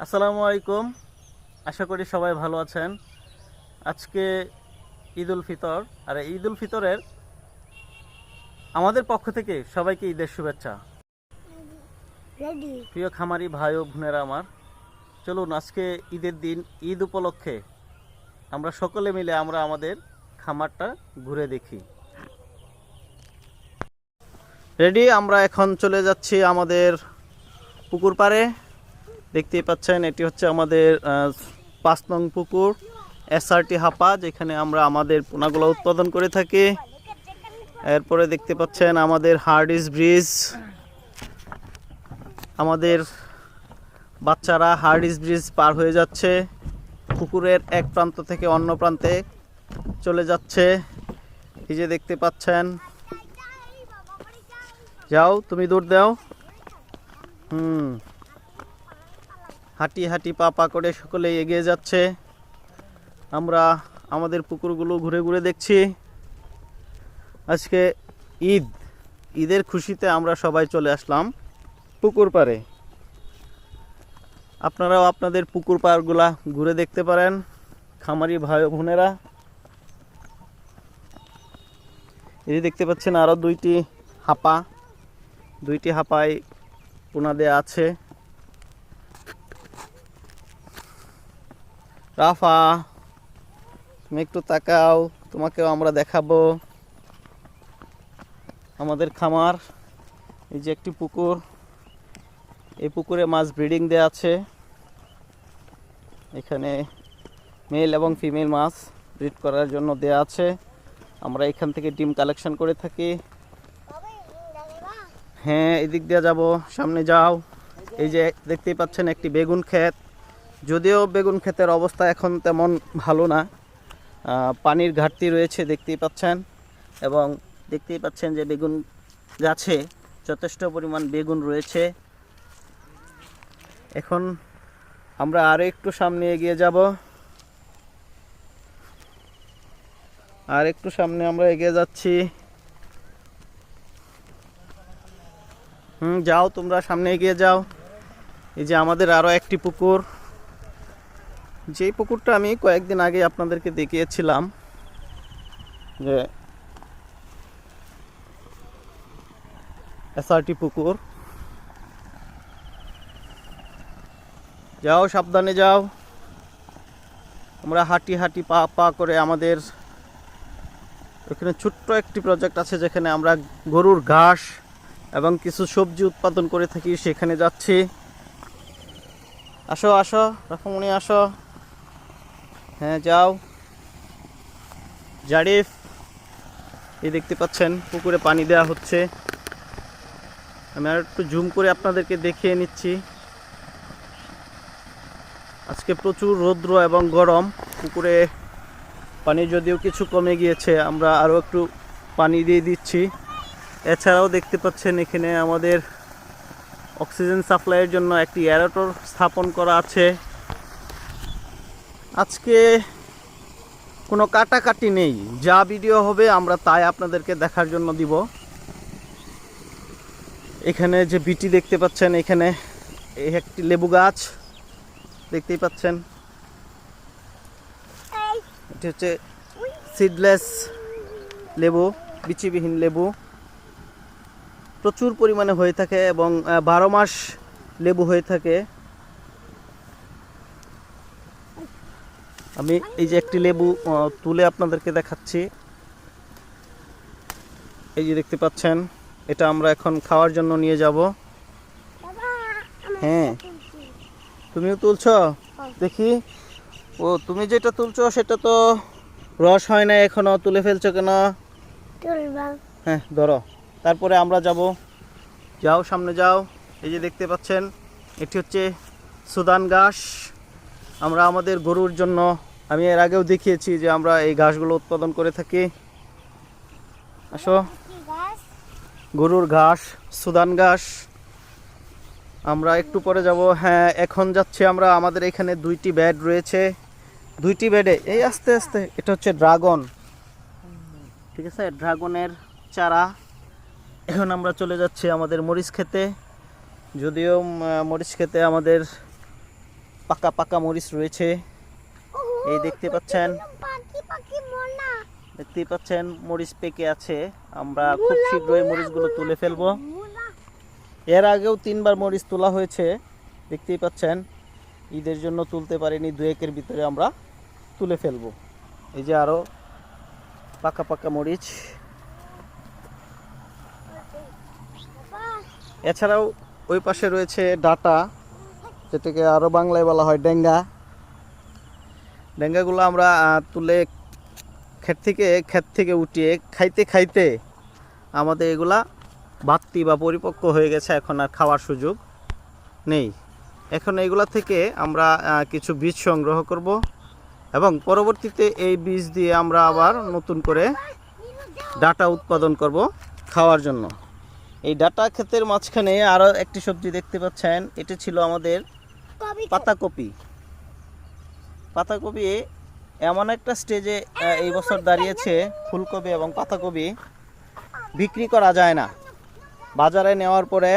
আসসালামু আলাইকুম। আশা করি সবাই ভালো আছেন। আজকে ঈদ উল ফিতর আর ঈদ উল ফিতরের আমাদের পক্ষ থেকে সবাইকে ঈদের শুভেচ্ছা। প্রিয় খামারি ভাই ও বোনেরা আমার চলুন আজকে ঈদের দিন ঈদ উপলক্ষে আমরা সকলে মিলে আমরা আমাদের খামারটা ঘুরে দেখি। রেডি আমরা এখন চলে যাচ্ছি আমাদের পুকুর পাড়ে। দেখতেই পাচ্ছেন, এটি হচ্ছে আমাদের পাঁচ নং পুকুর, এসআরটি হাপা, যেখানে আমরা আমাদের পোনাগুলো উৎপাদন করে থাকি। এরপরে দেখতে পাচ্ছেন আমাদের হার্ডিস ব্রিজ। আমাদের বাচ্চারা হার্ডিস ব্রিজ পার হয়ে যাচ্ছে, পুকুরের এক প্রান্ত থেকে অন্য প্রান্তে চলে যাচ্ছে। এই যে দেখতে পাচ্ছেন। যাও, তুমি দৌড় দাও। হুম। হাঁটি হাঁটি পা পা করে সকলে এগিয়ে যাচ্ছে। আমরা আমাদের পুকুরগুলো ঘুরে ঘুরে দেখছি। আজকে ঈদ, ঈদের খুশিতে আমরা সবাই চলে আসলাম পুকুর পাড়ে। আপনারাও আপনাদের পুকুর পাড়গুলা ঘুরে দেখতে পারেন, খামারি ভাই বোনেরা। এই দেখতে পাচ্ছেন আরও দুইটি হাপা, দুইটি হাপায় পোনা দেয়া আছে। রাফা, তুমি একটু তাকাও, তোমাকেও আমরা দেখাবো। আমাদের খামার, এই যে একটি পুকুর, এই পুকুরে মাছ ব্রিডিং দেওয়া আছে। এখানে মেল এবং ফিমেল মাছ ব্রিড করার জন্য দেয়া আছে। আমরা এখান থেকে ডিম কালেকশন করে থাকি। হ্যাঁ এদিক দিয়ে যাব, সামনে যাও। এই যে দেখতেই পাচ্ছেন একটি বেগুন ক্ষেত। যদিও বেগুন ক্ষেতের অবস্থা এখন তেমন ভালো না পানির ঘাটতি রয়েছে দেখতেই পাচ্ছেন, এবং দেখতেই পাচ্ছেন যে বেগুন গাছে যথেষ্ট পরিমাণ বেগুন রয়েছে। এখন আমরা আরও একটু সামনে এগিয়ে যাব। আর একটু সামনে আমরা এগিয়ে যাচ্ছি। হুম, যাও তোমরা সামনে এগিয়ে যাও। এই যে আমাদের আরও একটি পুকুর। যেই পুকুরটা আমি কয়েকদিন আগে আপনাদেরকে দেখিয়েছিলাম, যে এসআরটি পুকুর। যাও, সাবধানে যাও। আমরা হাঁটি হাঁটি পা পা করে আমাদের এখানে ছোট্ট একটি প্রজেক্ট আছে, যেখানে আমরা গরুর ঘাস এবং কিছু সবজি উৎপাদন করে থাকি, সেখানে যাচ্ছি। আসো আসো রাফামণি আসো। হ্যাঁ যাও। জারিফ, এই দেখতে পাচ্ছেন, পুকুরে পানি দেওয়া হচ্ছে। আমি আর একটু জুম করে আপনাদেরকে দেখিয়ে নিচ্ছি। আজকে প্রচুর রৌদ্র এবং গরম। পুকুরে পানি যদিও কিছু কমে গিয়েছে, আমরা আরও একটু পানি দিয়ে দিচ্ছি। এছাড়াও দেখতে পাচ্ছেন, এখানে আমাদের অক্সিজেন সাপ্লাইয়ের জন্য একটি অ্যারেটর স্থাপন করা আছে। আজকে কোনো কাটাকাটি নেই। যা ভিডিও হবে আমরা তাই আপনাদেরকে দেখার জন্য দিব। এখানে যে বিটি দেখতে পাচ্ছেন, এখানে এই একটি লেবু গাছ দেখতেই পাচ্ছেন। এটি হচ্ছে সিডলেস লেবু, বিচিবিহীন লেবু। প্রচুর পরিমাণে হয়ে থাকে এবং বারো মাস লেবু হয়ে থাকে। আমি এই যে একটি লেবু তুলে আপনাদেরকে দেখাচ্ছি। এই যে দেখতে পাচ্ছেন এটা আমরা এখন খাওয়ার জন্য নিয়ে যাব। হ্যাঁ। তুমিও তুলছ? দেখি। ও তুমি যেটা তুলছ সেটা তো রস হয় না এখনও। তুলে ফেলছো কেন? হ্যাঁ ধরো। তারপরে আমরা যাব। যাও সামনে যাও। এই যে দেখতে পাচ্ছেন এটি হচ্ছে সুদান ঘাস আমরা আমাদের গরুর জন্য, আমি এর আগেও দেখিয়েছি যে আমরা এই ঘাসগুলো উৎপাদন করে থাকি। আসো। গরুর ঘাস, সুদান ঘাস। আমরা একটু পরে যাব। হ্যাঁ এখন যাচ্ছি আমরা আমাদের এখানে দুইটি বেড রয়েছে। দুইটি বেডে এই আস্তে আস্তে, এটা হচ্ছে ড্রাগন ঠিক আছে? ড্রাগনের চারা। এখন আমরা চলে যাচ্ছি আমাদের মরিচ খেতে। যদিও মরিচ খেতে আমাদের পাকা পাকা মরিচ রয়েছে। এই দেখতে পাচ্ছেন। দেখতেই পাচ্ছেন মরিচ পেকে আছে। আমরা খুব শীঘ্রই মরিচগুলো তুলে ফেলব। এর আগেও তিনবার মরিচ তোলা হয়েছে। দেখতেই পাচ্ছেন ঈদের জন্য তুলতে পারিনি দু একের ভিতরে আমরা তুলে ফেলব। এই যে আরও পাকা পাকা মরিচ এছাড়াও ওই পাশে রয়েছে ডাটা। যেটাকে আরও বাংলায় বলা হয় ডেঙ্গা। ডেঙ্গাগুলো আমরা তুলে ক্ষেত থেকে ক্ষেত থেকে উঠিয়ে খাইতে খাইতে আমাদের এগুলা বাড়তি বা পরিপক্ক হয়ে গেছে, এখন আর খাওয়ার সুযোগ নেই। এখন এগুলা থেকে আমরা কিছু বীজ সংগ্রহ করব এবং পরবর্তীতে এই বীজ দিয়ে আমরা আবার নতুন করে ডাটা উৎপাদন করব খাওয়ার জন্য। এই ডাটা ক্ষেতের মাঝখানে আরও একটি সবজি দেখতে পাচ্ছেন, এটি ছিল আমাদের পাতাকপি। পাতাকপি এমন একটা স্টেজে এই বছর দাঁড়িয়েছে ফুলকপি এবং পাতাকপি। বিক্রি করা যায় না। বাজারে নেওয়ার পরে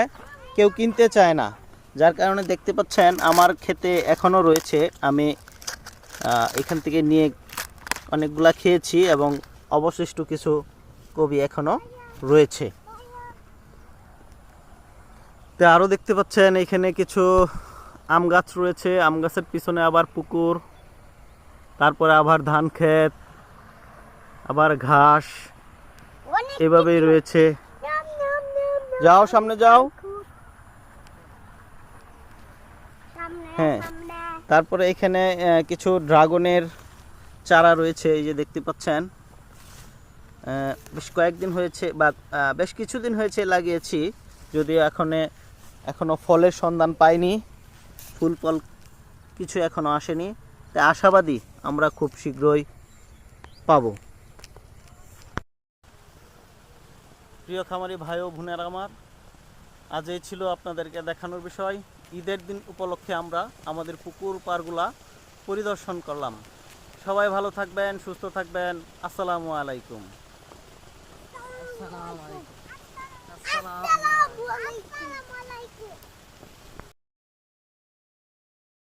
কেউ কিনতে চায় না। যার কারণে দেখতে পাচ্ছেন আমার খেতে এখনও রয়েছে। আমি এখান থেকে নিয়ে অনেকগুলা খেয়েছি এবং অবশিষ্ট কিছু কবি এখনও রয়েছে। তো আরও দেখতে পাচ্ছেন এখানে কিছু আম গাছ রয়েছে আম গাছের পিছনে আবার পুকুর তারপরে আবার ধান ক্ষেত আবার ঘাস এভাবেই রয়েছে। যাও সামনে যাও। হ্যাঁ। তারপরে এখানে কিছু ড্রাগনের চারা রয়েছে এই যে দেখতে পাচ্ছেন। বেশ কয়েকদিন হয়েছে বা বেশ কিছুদিন হয়েছে লাগিয়েছি যদিও এখনে এখনও ফলের সন্ধান পাইনি। ফুল ফল কিছু এখনও আসেনি, তাই আশাবাদী আমরা খুব শীঘ্রই পাব। প্রিয় খামারি ভাই ও বোনেরা আমার, আজ এই ছিল আপনাদেরকে দেখানোর বিষয়। ঈদের দিন উপলক্ষে আমরা আমাদের পুকুর পারগুলা পরিদর্শন করলাম। সবাই ভালো থাকবেন, সুস্থ থাকবেন। আসসালামু আলাইকুম। আসসালামু আলাইকুম।